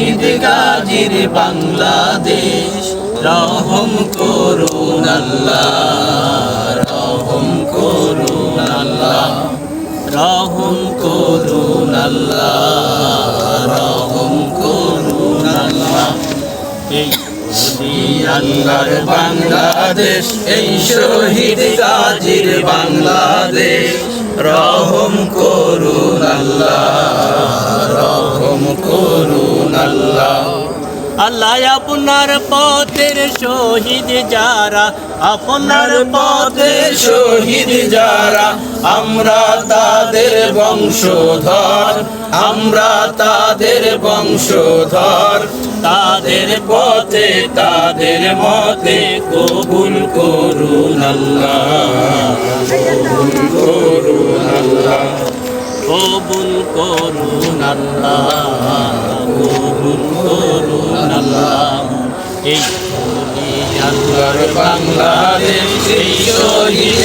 শহীদ গাজীর বাংলাদেশ, রহম করুন রহম করুন রহম করুন রহম করুন আল্লাহ। এই বাংলাদেশ, এই শহীদ গাজীর বাংলাদেশ, রহম করুন আল্লাহ, রহম করুন আল্লাহ আপনার পথের শহীদ যারা, আপনার পথের শহীদ যারা, আমরা তাদের বংশধর, আমরা তাদের বংশধর। তাদের পথে, তাদের মতে কবুল করুন আল্লাহ। কবুল করুন আল্লাহ, কবুল করুন আল্লাহ। কবুল এই। বাংলাদেশ এই শহীদ